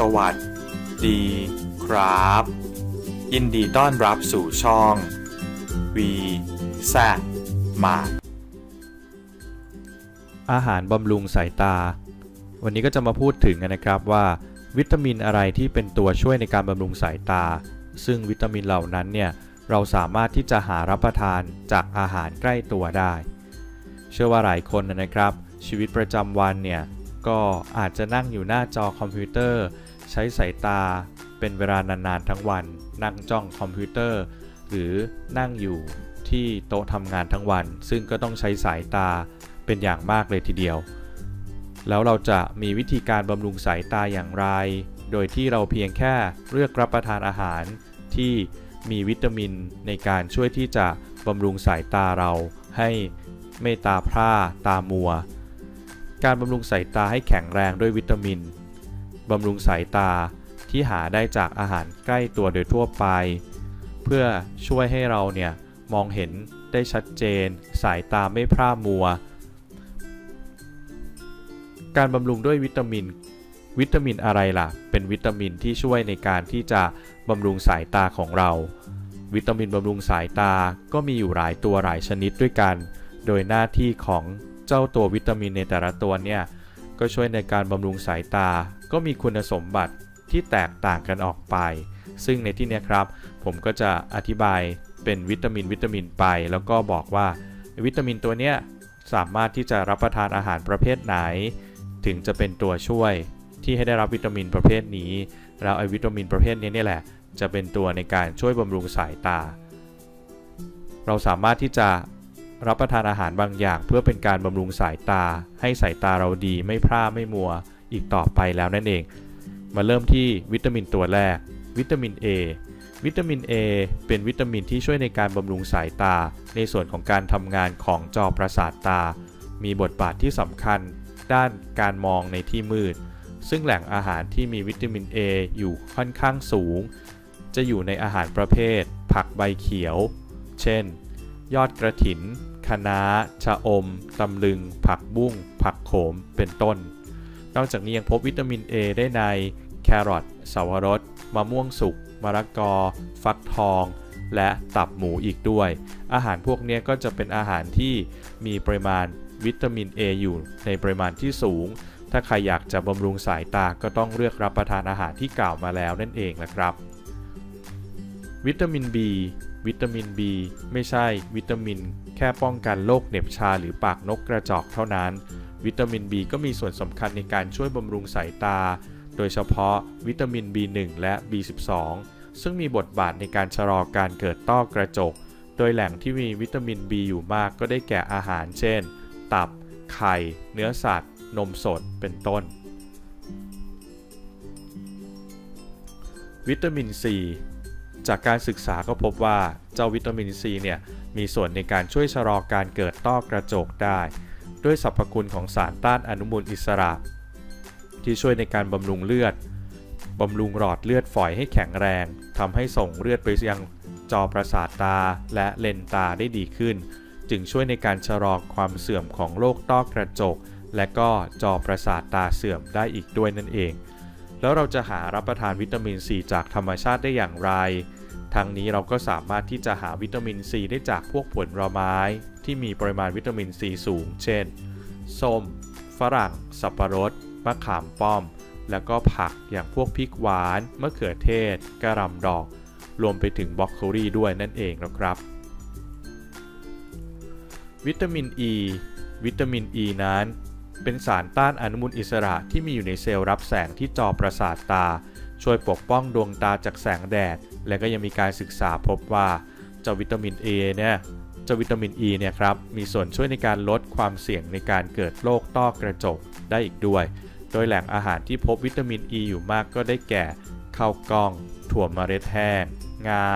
สวัสดีครับ ยินดีต้อนรับสู่ช่องวีแซมาอาหารบำรุงสายตา วันนี้ก็จะมาพูดถึงกันนะครับว่าวิตามินอะไรที่เป็นตัวช่วยในการบำรุงสายตา ซึ่งวิตามินเหล่านั้นเนี่ยเราสามารถที่จะหารับประทานจากอาหารใกล้ตัวได้ เชื่อว่าหลายคนนะครับ ชีวิตประจำวันเนี่ยก็อาจจะนั่งอยู่หน้าจอคอมพิวเตอร์ ใช้สายตาเป็นเวลานานๆทั้งวัน นั่งจ้องคอมพิวเตอร์ หรือนั่งอยู่ที่โต๊ะทำงานทั้งวัน ซึ่งก็ต้องใช้สายตาเป็นอย่างมากเลยทีเดียว แล้วเราจะมีวิธีการบำรุงสายตาอย่างไร โดยที่เราเพียงแค่เลือกรับประทานอาหารที่มีวิตามินในการช่วยที่จะบำรุงสายตาเราให้ไม่ตาพร่าตามัว การบำรุงสายตาให้แข็งแรงด้วยวิตามิน บำรุงสายตาที่หาได้จากอาหารใกล้ตัวโดยทั่วไป เพื่อช่วยให้เราเนี่ยมองเห็นได้ชัดเจน สายตาไม่พร่ามัว การบำรุงด้วยวิตามิน วิตามินอะไรล่ะ เป็นวิตามินที่ช่วยในการที่จะบำรุงสายตาของเรา วิตามินบำรุงสายตาก็มีอยู่หลายตัวหลายชนิดด้วยกัน โดยหน้าที่ของเจ้าตัววิตามินในแต่ละตัวเนี่ย ก็ช่วยในการบำรุงสายตา ก็มีคุณสมบัติที่แตกต่างกันออกไป ซึ่งในที่นี้ครับ ผมก็จะอธิบายเป็นวิตามินวิตามินไป แล้วก็บอกว่าวิตามินตัวเนี้ยสามารถที่จะรับประทานอาหารประเภทไหน ถึงจะเป็นตัวช่วยที่ให้ได้รับวิตามินประเภทนี้ แล้วไอวิตามินประเภทนี้นี่แหละ จะเป็นตัวในการช่วยบำรุงสายตา เราสามารถที่จะ รับประทานอาหารบางอย่าง เพื่อเป็นการบำรุงสายตา ให้สายตาเราดีไม่พร่าไม่มัวอีกต่อไปแล้วนั่นเอง มาเริ่มที่วิตามินตัวแรก วิตามิน A วิตามิน A เป็นวิตามินที่ช่วยในการบำรุงสายตา ในส่วนของการทำงานของจอประสาทตา มีบทบาทที่สำคัญด้านการมองในที่มืด ซึ่งแหล่งอาหารที่มีวิตามิน A อยู่ค่อนข้างสูง จะอยู่ในอาหารประเภท ผักใบเขียว เช่น ยอดกระถินคะน้าชะอม ตำลึง ผักบุ้ง ผักโขม เป็นต้น นอกจากนี้ยังพบวิตามิน A ได้ใน แครอทสาวรส มะม่วงสุก มะละกอ ฟักทอง และตับหมูอีกด้วย อาหารพวกนี้ก็จะเป็นอาหารที่มีปริมาณวิตามิน A อยู่ในปริมาณที่สูง ถ้าใครอยากจะบำรุงสายตา ก็ต้องเลือกรับประทานอาหารที่กล่าวมาแล้วนั่นเองนะครับ วิตามิน B วิตามิน B ไม่ใช่วิตามิน แค่ป้องกันโรคเหน็บชาหรือปากนกกระจอกเท่านั้น วิตามิน B ก็มีส่วนสำคัญในการช่วยบำรุงสายตา โดยเฉพาะวิตามิน B1 และ B12 ซึ่งมีบทบาทในการชะลอการเกิดต้อกระจก โดยแหล่งที่มีวิตามิน B อยู่มากก็ได้แก่อาหาร เช่น ตับ ไข่ เนื้อสัตว์ นมสด เป็นต้น วิตามิน C จากการศึกษาก็พบว่าเจ้าวิตามิน C เนี่ยมีส่วนในการช่วยชะลอการเกิดต้อกระจกได้ ด้วยสรรพคุณของสารต้านอนุมูลอิสระ ที่ช่วยในการบำรุงเลือดบำรุงหลอดเลือดฝอยให้แข็งแรงทำให้ส่งเลือดไปยังจอประสาทตาและเลนตาได้ดีขึ้น จึงช่วยในการชะลอความเสื่อมของโรคต้อกระจก และก็จอประสาทตาเสื่อมได้อีกด้วยนั่นเอง แล้วเราจะหารับประทานวิตามินซีจากธรรมชาติได้อย่างไร ทั้งนี้เราก็สามารถที่จะหาวิตามินซีได้จากพวกผลไม้ ที่มีปริมาณวิตามินซีสูง เช่น ส้ม ฝรั่ง สับปะรด มะขามป้อม แล้วก็ผักอย่างพวกพริกหวาน มะเขือเทศ กระหล่ำดอก รวมไปถึงบรอกโคลีด้วยนั่นเองนะครับ วิตามินอ e, ีวิตามินอ e ีนั้น เป็นสารต้านอนุมูลอิสระที่มีอยู่ในเซลล์รับแสงที่จอประสาทตา ช่วยปกป้องดวงตาจากแสงแดด และก็ยังมีการศึกษาพบว่าเจ้าวิตามิน A เนี่ยเจ้าวิตามิน E เนี่ยครับมีส่วนช่วยในการลดความเสี่ยงในการเกิดโรคต้อกระจกได้อีกด้วย โดยแหล่งอาหารที่พบวิตามิน E อยู่มากก็ได้แก่ข้าวกล้อง ถั่วเมล็ดแห้ง งา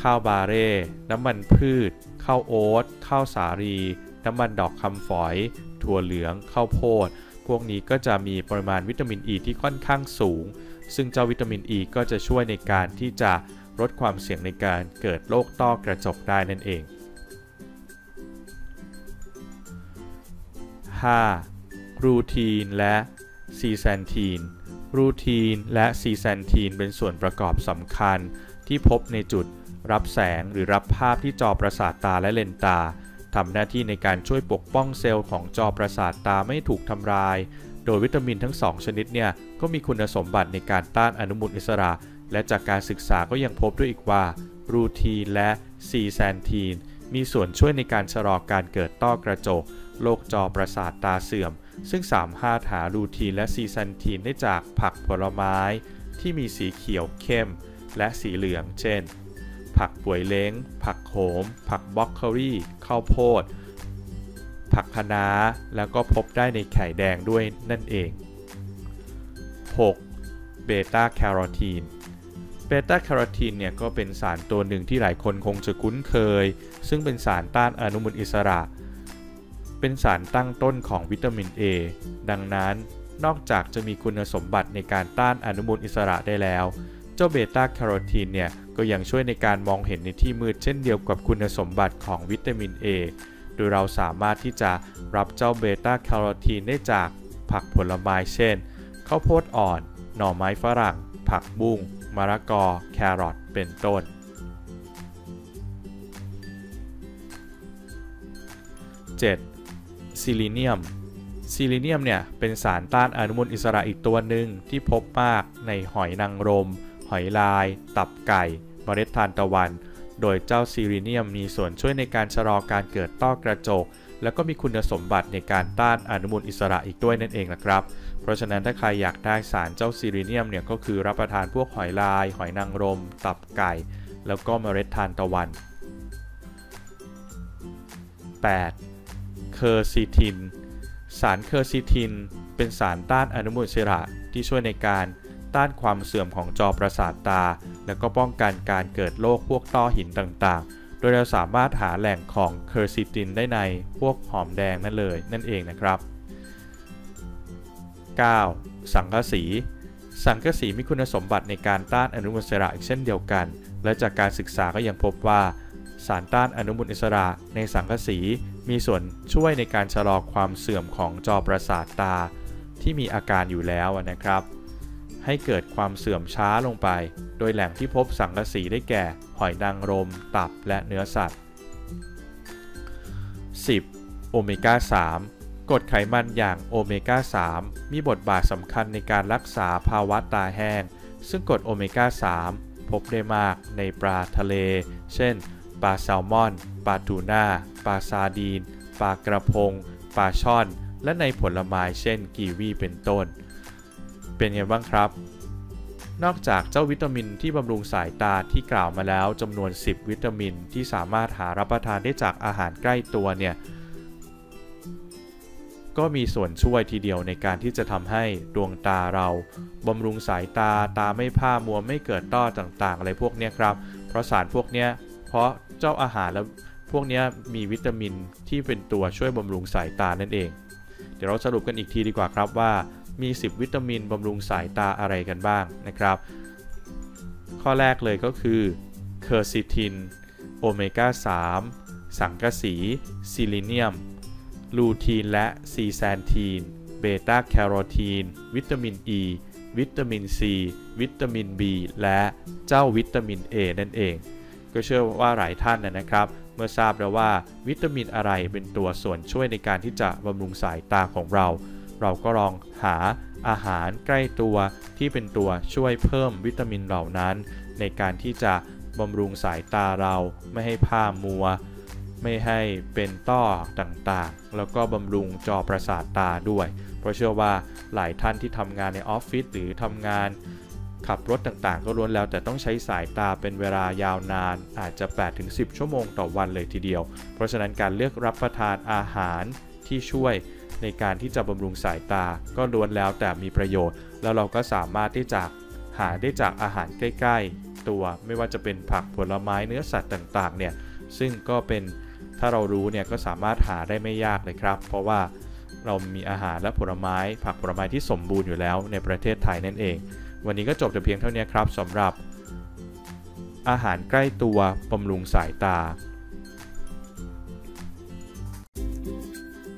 ข้าวบาเร่ น้ำมันพืช ข้าวโอ๊ต ข้าวสาลี น้ำมันดอกคำฝอย ถั่วเหลือง ข้าวโพด พวกนี้ก็จะมีปริมาณวิตามินอ e ีที่ค่อนข้างสูง ซึ่งเจ้าวิตามินอ e ีก็จะช่วยในการที่จะลดความเสี่ยงในการเกิดโรคต้อกระจกได้นั่นเอง 5. รูทีนและซีแซนทีนรูทีนและซีแซนทีนเป็นส่วนประกอบสำคัญที่พบในจุดรับแสงหรือรับภาพที่จอประสาทตาและเลนตา ทำหน้าที่ในการช่วยปกป้องเซลล์ของจอประสาทตาไม่ถูกทำลาย โดยวิตามินทั้ง 2 ชนิดเนี่ยก็มีคุณสมบัติในการต้านอนุมูลอิสระ และจากการศึกษาก็ยังพบด้วยอีกว่ารูทีนและซีแซนทีนมีส่วนช่วยในการชะลอการเกิดต้อกระจกโรคจอประสาทตาเสื่อม ซึ่งสามารถหารูทีนและซีแซนทีนได้จากผักผลไม้ ที่มีสีเขียวเข้ม และสีเหลืองเช่น ผักป่วยเล้ง ผักโขม ผักบล็อกเคอรี่ ข้าวโพด ผักคะน้า แล้วก็พบได้ในไข่แดงด้วยนั่นเอง 6. เบต้าแคโรทีน เบต้าแคโรทีนเนี่ยก็เป็นสารตัวหนึ่งที่หลายคนคงจะคุ้นเคย ซึ่งเป็นสารต้านอนุมูลอิสระ เป็นสารตั้งต้นของวิตามิน A ดังนั้นนอกจากจะมีคุณสมบัติในการต้านอนุมูลอิสระได้แล้ว เจ้าเบต้าแคโรทีนเนี่ยก็ยังช่วยในการมองเห็นในที่มืดเช่นเดียวกับคุณสมบัติของวิตามิน A โดยเราสามารถที่จะรับเจ้าเบต้าแคโรทีนได้จากผักผลไม้เช่นข้าวโพดอ่อน หน่อไม้ฝรั่ง ผักบุ้งมะละกอ แครอทเป็นต้น 7. ซิลิเนียมซิลิเนียมเนี่ยเป็นสารต้านอนุมูลอิสระอีกตัวหนึ่งที่พบมากในหอยนางรม หอยลาย ตับไก่เมล็ดทานตะวัน โดยเจ้าซิลิเนียมมีส่วนช่วยในการชะลอการเกิดต้อกระจก แล้วก็มีคุณสมบัติในการต้านอนุมูลอิสระอีกด้วยนั่นเองนะครับ เพราะฉะนั้นถ้าใครอยากได้สารเจ้าซิลิเนียมเนี่ยก็คือรับประทานพวกหอยลาย หอยนางรม ตับไก่ แล้วก็เมล็ดทานตะวัน 8. เคอร์ซิทิน สารเคอร์ซิทิน เป็นสารต้านอนุมูลอิสระที่ช่วยในการ ต้านความเสื่อมของจอประสาทตา และก็ป้องกันการเกิดโรคพวกต้อหินต่างๆ โดยเราสามารถหาแหล่งของเคอร์ซิตินได้ในพวกหอมแดงนั่นเลยนั่นเองนะครับ 9. สังกะสี สังกะสีมีคุณสมบัติในการต้านอนุมูลอิสระอีกเช่นเดียวกัน และจากการศึกษาก็ยังพบว่า สารต้านอนุมูลอิสระในสังกะสี มีส่วนช่วยในการชะลอความเสื่อมของจอประสาทตา ที่มีอาการอยู่แล้วนะครับ ให้เกิดความเสื่อมช้าลงไป โดยแหล่งที่พบสังกะสีได้แก่ หอยนางรม ตับและเนื้อสัตว์ 10. โอเมก้า3กรดไขมันอย่างโอเมก้า3มีบทบาทสำคัญในการรักษาภาวะตาแห้ง ซึ่งกรดโอเมก้า3พบได้มากในปลาทะเล เช่น ปลาแซลมอน ปลาทูน่า ปลาซาดีน ปลากระพง ปลาช่อน และในผลไม้เช่นกีวีเป็นต้น เป็นไงบ้างครับ นอกจากเจ้าวิตามินที่บำรุงสายตาที่กล่าวมาแล้วจำนวน 10 วิตามินที่สามารถหารับประทานได้จากอาหารใกล้ตัวเนี่ยก็มีส่วนช่วยทีเดียวในการที่จะทำให้ดวงตาเราบำรุงสายตาตาไม่ผ้ามัวไม่เกิดต้อต่างๆ อะไรพวกนี้ครับ เพราะสารพวกนี้เพราะเจ้าอาหารแล้วพวกนี้มีวิตามินที่เป็นตัวช่วยบำรุงสายตานั่นเอง เดี๋ยวเราสรุปกันอีกทีดีกว่าครับว่า มี 10 วิตามินบำรุงสายตาอะไรกันบ้างนะครับ ข้อแรกเลยก็คือเคอร์ซิทิน โอเมก้า 3 สังกะสี ซิลิเนียม ลูทีน และซีแซนทีน เบต้าแคโรทีน วิตามินอ e, ีวิตามินซีวิตามิน B และเจ้าวิตามิน A นั่นเอง ก็เชื่อว่าหลายท่านนะครับ เมื่อทราบแล้วว่าวิตามินอะไรเป็นตัวส่วนช่วยในการที่จะบำรุงสายตาของเรา เราก็ลองหาอาหารใกล้ตัวที่เป็นตัวช่วยเพิ่มวิตามินเหล่านั้น ในการที่จะบำรุงสายตาเราไม่ให้ผ้ามัว ไม่ให้เป็นต้อต่างๆ แล้วก็บำรุงจอประสาทตาด้วย เพราะเชื่อว่าหลายท่านที่ทำงานในออฟฟิศหรือทำงานขับรถต่างๆ ก็ล้วนแล้วแต่ต้องใช้สายตาเป็นเวลายาวนานอาจจะ 8-10 ชั่วโมงต่อวันเลยทีเดียว เพราะฉะนั้นการเลือกรับประทานอาหารที่ช่วย ในการที่จะบำรุงสายตา ก็ล้วนแล้วแต่มีประโยชน์ แล้วเราก็สามารถที่จะหาได้จากอาหารใกล้ ๆ ตัวไม่ว่าจะเป็นผักผลไม้เนื้อสัตว์ต่างๆเนี่ยซึ่งก็เป็นถ้าเรารู้เนี่ยก็สามารถหาได้ไม่ยากเลยครับ เพราะว่าเรามีอาหารและผลไม้ ผักผลไม้ที่สมบูรณ์อยู่แล้วในประเทศไทยนั่นเอง วันนี้ก็จบแต่เพียงเท่านี้ครับสำหรับ อาหารใกล้ตัวบำรุงสายตา